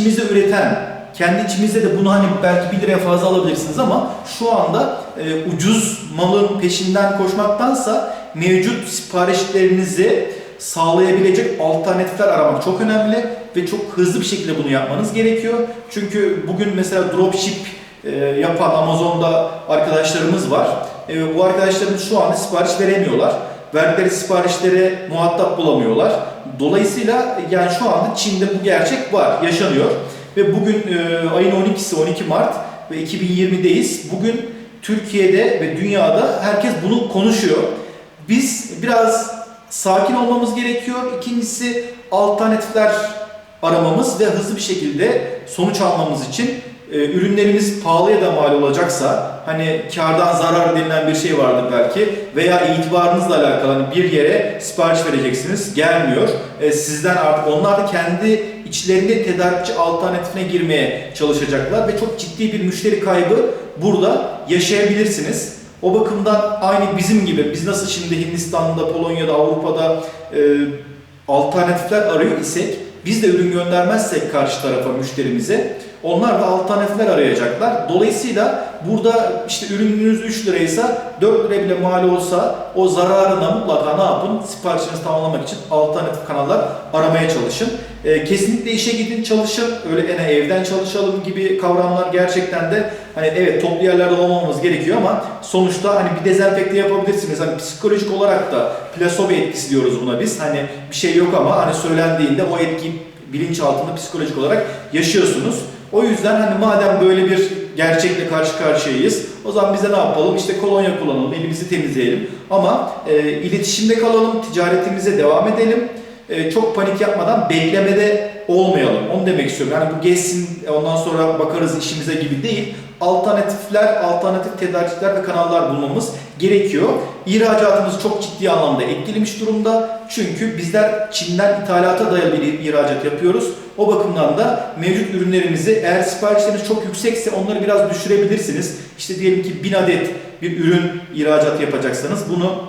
içimizde üreten, kendi içimizde de bunu hani belki 1 liraya fazla alabilirsiniz ama şu anda e, ucuz malın peşinden koşmaktansa mevcut siparişlerinizi sağlayabilecek alternatifler aramak çok önemli ve çok hızlı bir şekilde bunu yapmanız gerekiyor. Çünkü bugün mesela dropship e, yapan Amazon'da arkadaşlarımız var. E, bu arkadaşlarımız şu anda sipariş veremiyorlar. Verdikleri siparişlere muhatap bulamıyorlar. Dolayısıyla yani şu anda Çin'de bu gerçek var, yaşanıyor. Ve bugün e, ayın 12'si 12 Mart ve 2020'deyiz. Bugün Türkiye'de ve dünyada herkes bunu konuşuyor. Biz biraz sakin olmamız gerekiyor. İkincisi alternatifler aramamız ve hızlı bir şekilde sonuç almamız için e, ürünlerimiz pahalıya da mal olacaksa hani kardan zarar denilen bir şey vardır belki veya itibarınızla alakalı hani bir yere sipariş vereceksiniz gelmiyor. E, sizden artık onlar da kendi içlerinde tedarikçi alternatifine girmeye çalışacaklar ve çok ciddi bir müşteri kaybı burada yaşayabilirsiniz. O bakımdan aynı bizim gibi biz nasıl şimdi Hindistan'da, Polonya'da, Avrupa'da e, alternatifler arıyor isek biz de ürün göndermezsek karşı tarafa müşterimize onlar da alternatifler arayacaklar. Dolayısıyla burada işte ürününüz 3 liraysa 4 lira bile mal olsa o zararına mutlaka ne yapın? Siparişinizi tamamlamak için alternatif kanallar aramaya çalışın. E, kesinlikle işe gidin çalışın. Öyle ene evden çalışalım gibi kavramlar gerçekten de hani evet toplu yerlerde olmamamız gerekiyor ama sonuçta hani bir dezenfekte yapabilirsiniz. Hani psikolojik olarak da plasebo etkisi diyoruz buna biz. Hani bir şey yok ama hani söylendiğinde o etki bilinç altında psikolojik olarak yaşıyorsunuz. O yüzden hani madem böyle bir gerçekle karşı karşıyayız, o zaman bize ne yapalım? İşte kolonya kullanalım, elimizi temizleyelim. Ama e, iletişimde kalalım, ticaretimize devam edelim. E, çok panik yapmadan beklemede olmayalım. Onu demek istiyorum. Yani bu geçsin, ondan sonra bakarız işimize gibi değil. Alternatifler, alternatif tedarikçiler ve kanallar bulmamız gerekiyor. İhracatımız çok ciddi anlamda etkilemiş durumda. Çünkü bizler Çin'den ithalata dayalı bir ihracat yapıyoruz. O bakımdan da mevcut ürünlerimizi eğer siparişleriniz çok yüksekse onları biraz düşürebilirsiniz. İşte diyelim ki 1000 adet bir ürün ihracat yapacaksanız bunu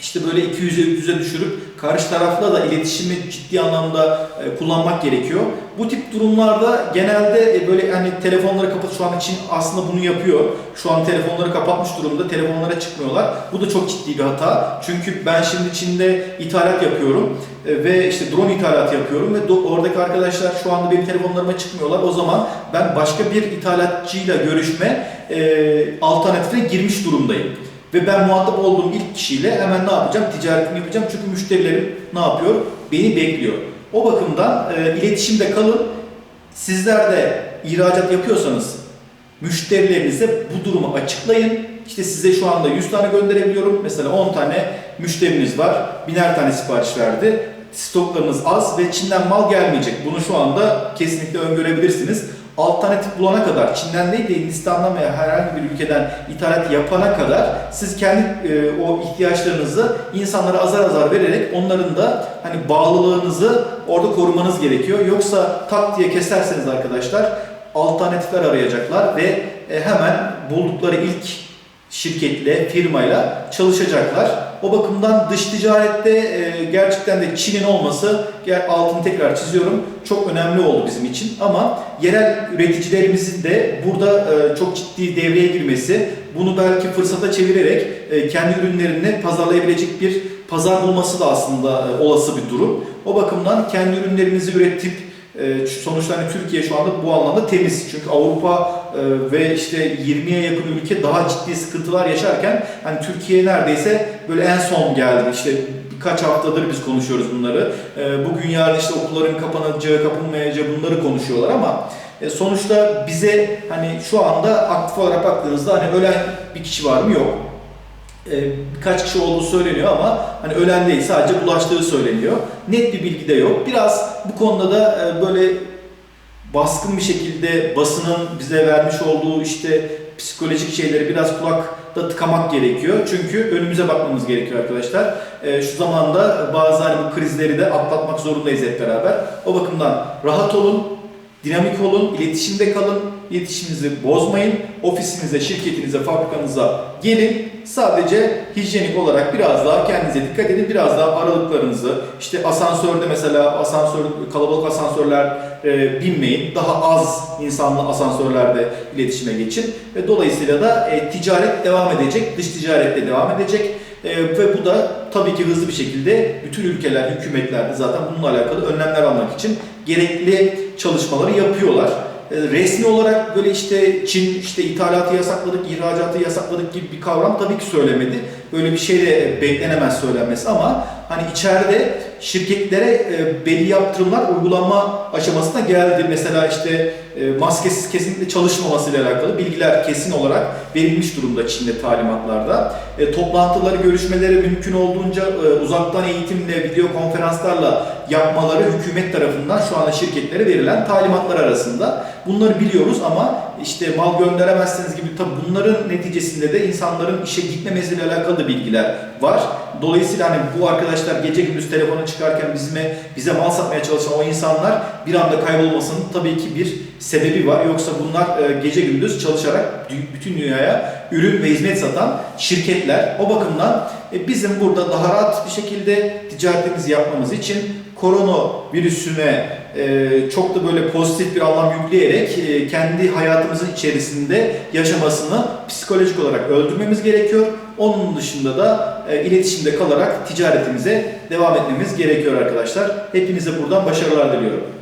işte böyle 200'e 300'e düşürüp karşı tarafla da iletişimi ciddi anlamda e, kullanmak gerekiyor. Bu tip durumlarda genelde e, böyle hani telefonları kapat şu an Çin aslında bunu yapıyor. Şu an telefonları kapatmış durumda. Telefonlara çıkmıyorlar. Bu da çok ciddi bir hata. Çünkü ben şimdi Çin'de ithalat yapıyorum e, ve işte drone ithalatı yapıyorum ve oradaki arkadaşlar şu anda benim telefonlarıma çıkmıyorlar. O zaman ben başka bir ithalatçıyla görüşme e, alternatifine girmiş durumdayım. Ve ben muhatap olduğum ilk kişiyle hemen ne yapacağım? Ticaretimi yapacağım. Çünkü müşterilerim ne yapıyor? Beni bekliyor. O bakımdan e, iletişimde kalın. Sizler de ihracat yapıyorsanız müşterilerinize bu durumu açıklayın. İşte size şu anda 100 tane gönderebiliyorum. Mesela 10 tane müşteriniz var. Biner tane sipariş verdi. Stoklarınız az ve Çin'den mal gelmeyecek. Bunu şu anda kesinlikle öngörebilirsiniz alternatif bulana kadar, Çin'den değil de Hindistan'dan veya herhangi bir ülkeden ithalat yapana kadar siz kendi e, o ihtiyaçlarınızı insanlara azar azar vererek onların da hani bağlılığınızı orada korumanız gerekiyor. Yoksa tak diye keserseniz arkadaşlar alternatifler arayacaklar ve e, hemen buldukları ilk şirketle, firmayla çalışacaklar. O bakımdan dış ticarette e, gerçekten de Çin'in olması, altını tekrar çiziyorum, çok önemli oldu bizim için. Ama yerel üreticilerimizin de burada e, çok ciddi devreye girmesi, bunu belki fırsata çevirerek e, kendi ürünlerini pazarlayabilecek bir pazar bulması da aslında e, olası bir durum. O bakımdan kendi ürünlerimizi üretip sonuçta hani Türkiye şu anda bu anlamda temiz. Çünkü Avrupa e, ve işte 20'ye yakın ülke daha ciddi sıkıntılar yaşarken hani Türkiye neredeyse böyle en son geldi. İşte birkaç haftadır biz konuşuyoruz bunları. E, bugün yarın işte okulların kapanacağı, kapanmayacağı bunları konuşuyorlar ama e, sonuçta bize hani şu anda aktif olarak baktığınızda hani ölen bir kişi var mı? Yok. E, birkaç kişi olduğu söyleniyor ama hani ölen değil sadece bulaştığı söyleniyor. Net bir bilgi de yok. Biraz bu konuda da e, böyle baskın bir şekilde basının bize vermiş olduğu işte psikolojik şeyleri biraz kulakta tıkamak gerekiyor. Çünkü önümüze bakmamız gerekiyor arkadaşlar. E, şu zamanda bazı hani bu krizleri de atlatmak zorundayız hep beraber. O bakımdan rahat olun, Dinamik olun, iletişimde kalın, iletişiminizi bozmayın. Ofisinize, şirketinize, fabrikanıza gelin. Sadece hijyenik olarak biraz daha kendinize dikkat edin. Biraz daha aralıklarınızı, işte asansörde mesela asansör kalabalık asansörler e, binmeyin. Daha az insanlı asansörlerde iletişime geçin. Ve dolayısıyla da e, ticaret devam edecek, dış ticaret de devam edecek. E, ve bu da tabii ki hızlı bir şekilde bütün ülkeler, hükümetler de zaten bununla alakalı önlemler almak için gerekli çalışmaları yapıyorlar. E, resmi olarak böyle işte Çin işte ithalatı yasakladık, ihracatı yasakladık gibi bir kavram tabii ki söylemedi. Böyle bir şey de beklenemez söylenmesi ama hani içeride şirketlere e, belli yaptırımlar uygulama aşamasına geldi. Mesela işte e, maskesiz kesinlikle çalışmaması ile alakalı bilgiler kesin olarak verilmiş durumda Çin'de talimatlarda. E, toplantıları, görüşmeleri mümkün olduğunca e, uzaktan eğitimle, video konferanslarla yapmaları hükümet tarafından şu anda şirketlere verilen talimatlar arasında. Bunları biliyoruz ama işte mal gönderemezsiniz gibi tabii bunların neticesinde de insanların işe gitmemesiyle alakalı bilgiler var. Dolayısıyla hani bu arkadaşlar gece gündüz telefonu çıkarken bizime bize mal satmaya çalışan o insanlar bir anda kaybolmasının tabii ki bir sebebi var. Yoksa bunlar e, gece gündüz çalışarak bütün dünyaya ürün ve hizmet satan şirketler. O bakımdan e, bizim burada daha rahat bir şekilde ticaretimizi yapmamız için korona virüsüne e, çok da böyle pozitif bir anlam yükleyerek e, kendi hayatımızın içerisinde yaşamasını psikolojik olarak öldürmemiz gerekiyor. Onun dışında da e, iletişimde kalarak ticaretimize devam etmemiz gerekiyor arkadaşlar. Hepinize buradan başarılar diliyorum.